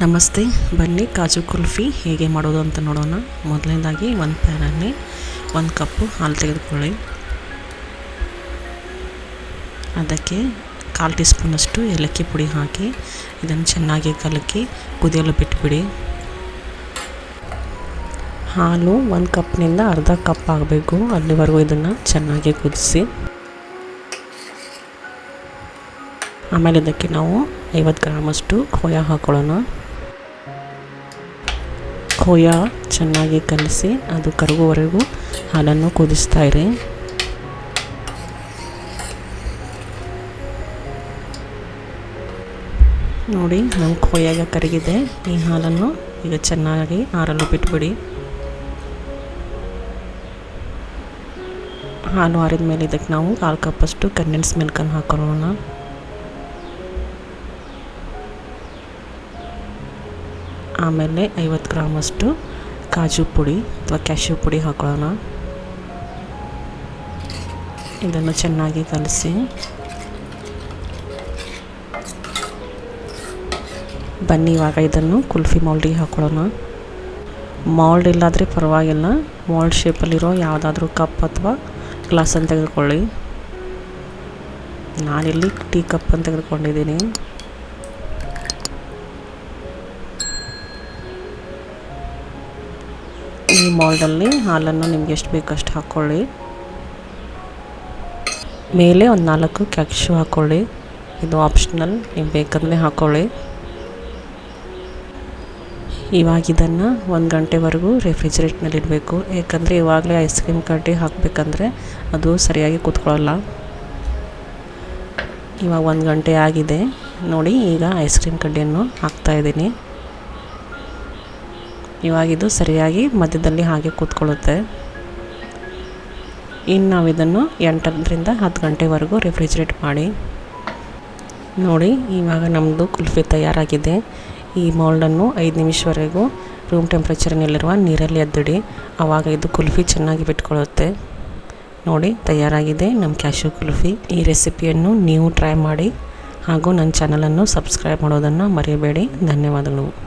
ನಮಸ್ತೆ, ಬನ್ನಿ ಕಾಜು ಕುಲ್ಫಿ ಹೇಗೆ ಮಾಡೋದು ಅಂತ ನೋಡೋಣ. ಮೊದಲನೇದಾಗಿ ಒಂದು ಪ್ಯಾನಲ್ಲಿ ಒಂದು ಕಪ್ಪು ಹಾಲು ತೆಗೆದುಕೊಳ್ಳಿ. ಅದಕ್ಕೆ ಕಾಲು ಟೀ ಸ್ಪೂನಷ್ಟು ಏಲಕ್ಕಿ ಪುಡಿ ಹಾಕಿ ಇದನ್ನು ಚೆನ್ನಾಗಿ ಕಲಕಿ ಕುದಿಯಲು ಬಿಟ್ಬಿಡಿ. ಹಾಲು ಒಂದು ಕಪ್ನಿಂದ ಅರ್ಧ ಕಪ್ ಆಗಬೇಕು. ಅಲ್ಲಿವರೆಗೂ ಇದನ್ನು ಚೆನ್ನಾಗಿ ಕುದಿಸಿ. ಆಮೇಲೆ ಇದಕ್ಕೆ ನಾವು ಐವತ್ತು ಗ್ರಾಮಷ್ಟು ಖೋಯ ಹಾಕೊಳ್ಳೋಣ. ಖೋಯ ಚೆನ್ನಾಗಿ ಕಲಸಿ, ಅದು ಕರಗುವವರೆಗೂ ಹಾಲನ್ನು ಕುದಿಸ್ತಾ ಇರಿ. ನೋಡಿ ನಮ್ಮ ಖೋಯಾಗ ಕರಗಿದೆ. ಈ ಹಾಲನ್ನು ಈಗ ಚೆನ್ನಾಗಿ ಆರಲು ಬಿಟ್ಬಿಡಿ. ಹಾಲು ಆರಿದ ಮೇಲೆ ಇದಕ್ಕೆ ನಾವು ಕಾಲು ಕಪ್ಪಷ್ಟು ಕಂಡೆನ್ಸ್ ಮಿಲ್ಕನ್ನು ಹಾಕೊಳ್ಳೋಣ. ಆಮೇಲೆ ಐವತ್ತು ಗ್ರಾಮಷ್ಟು ಕಾಜು ಪುಡಿ ಅಥವಾ ಕ್ಯಾಶ್ಯೂ ಪುಡಿ ಹಾಕೊಳ್ಳೋಣ. ಇದನ್ನು ಚೆನ್ನಾಗಿ ಕಲಸಿ. ಬನ್ನಿ, ಇವಾಗ ಇದನ್ನು ಕುಲ್ಫಿ ಮೌಲ್ಡಿಗೆ ಹಾಕೊಳ್ಳೋಣ. ಮೌಲ್ಡ್ ಇಲ್ಲಾದರೆ ಪರವಾಗಿಲ್ಲ. ಮೌಲ್ಡ್ ಶೇಪಲ್ಲಿರೋ ಯಾವುದಾದ್ರೂ ಕಪ್ ಅಥವಾ ಗ್ಲಾಸನ್ನು ತೆಗೆದುಕೊಳ್ಳಿ. ನಾನಿಲ್ಲಿ ಟೀ ಕಪ್ಪನ್ನು ತೆಗೆದುಕೊಂಡಿದ್ದೀನಿ. ಈ ಮೋಲ್ಡಲ್ಲಿ ಹಾಲನ್ನು ನಿಮ್ಗೆ ಎಷ್ಟು ಬೇಕಷ್ಟು ಹಾಕ್ಕೊಳ್ಳಿ ಮೇಲೆ ಒಂದು ನಾಲ್ಕು ಕ್ಯಾಕ್ಶು ಹಾಕ್ಕೊಳ್ಳಿ ಇದು ಆಪ್ಷನಲ್, ನೀವು ಬೇಕಂದರೆ ಹಾಕ್ಕೊಳ್ಳಿ ಇವಾಗ ಇದನ್ನು ಒಂದು ಗಂಟೆವರೆಗೂ ರೆಫ್ರಿಜರೇಟ್ನಲ್ಲಿ ಇಡಬೇಕು. ಯಾಕಂದರೆ ಇವಾಗಲೇ ಐಸ್ ಕ್ರೀಮ್ ಕಡ್ಡಿ ಹಾಕಬೇಕಂದ್ರೆ ಅದು ಸರಿಯಾಗಿ ಕೂತ್ಕೊಳ್ಳಲ್ಲ. ಇವಾಗ ಒಂದು ಗಂಟೆ ಆಗಿದೆ. ನೋಡಿ, ಈಗ ಐಸ್ ಕ್ರೀಮ್ ಕಡ್ಡಿಯನ್ನು ಹಾಕ್ತಾಯಿದ್ದೀನಿ ಇವಾಗಿದು ಸರಿಯಾಗಿ ಮಧ್ಯದಲ್ಲಿ ಹಾಗೆ ಕೂತ್ಕೊಳ್ಳುತ್ತೆ. ಇನ್ನು ನಾವು ಇದನ್ನು ಎಂಟರಿಂದ ಹತ್ತು ಗಂಟೆವರೆಗೂ ರೆಫ್ರಿಜರೇಟ್ ಮಾಡಿ. ನೋಡಿ, ಇವಾಗ ನಮ್ಮದು ಕುಲ್ಫಿ ತಯಾರಾಗಿದೆ. ಈ ಮೌಲ್ಡನ್ನು ಐದು ನಿಮಿಷವರೆಗೂ ರೂಮ್ ಟೆಂಪ್ರೇಚರ್ನಲ್ಲಿರುವ ನೀರಲ್ಲಿ ಎದ್ದಿಡಿ. ಆವಾಗ ಇದು ಕುಲ್ಫಿ ಚೆನ್ನಾಗಿ ಬಿಟ್ಕೊಳ್ಳುತ್ತೆ. ನೋಡಿ, ತಯಾರಾಗಿದೆ ನಮ್ಮ ಕ್ಯಾಶ್ಯೂ ಕುಲ್ಫಿ. ಈ ರೆಸಿಪಿಯನ್ನು ನೀವು ಟ್ರೈ ಮಾಡಿ ಹಾಗೂ ನನ್ನ ಚಾನಲನ್ನು ಸಬ್ಸ್ಕ್ರೈಬ್ ಮಾಡೋದನ್ನು ಮರೆಯಬೇಡಿ ಧನ್ಯವಾದಗಳು.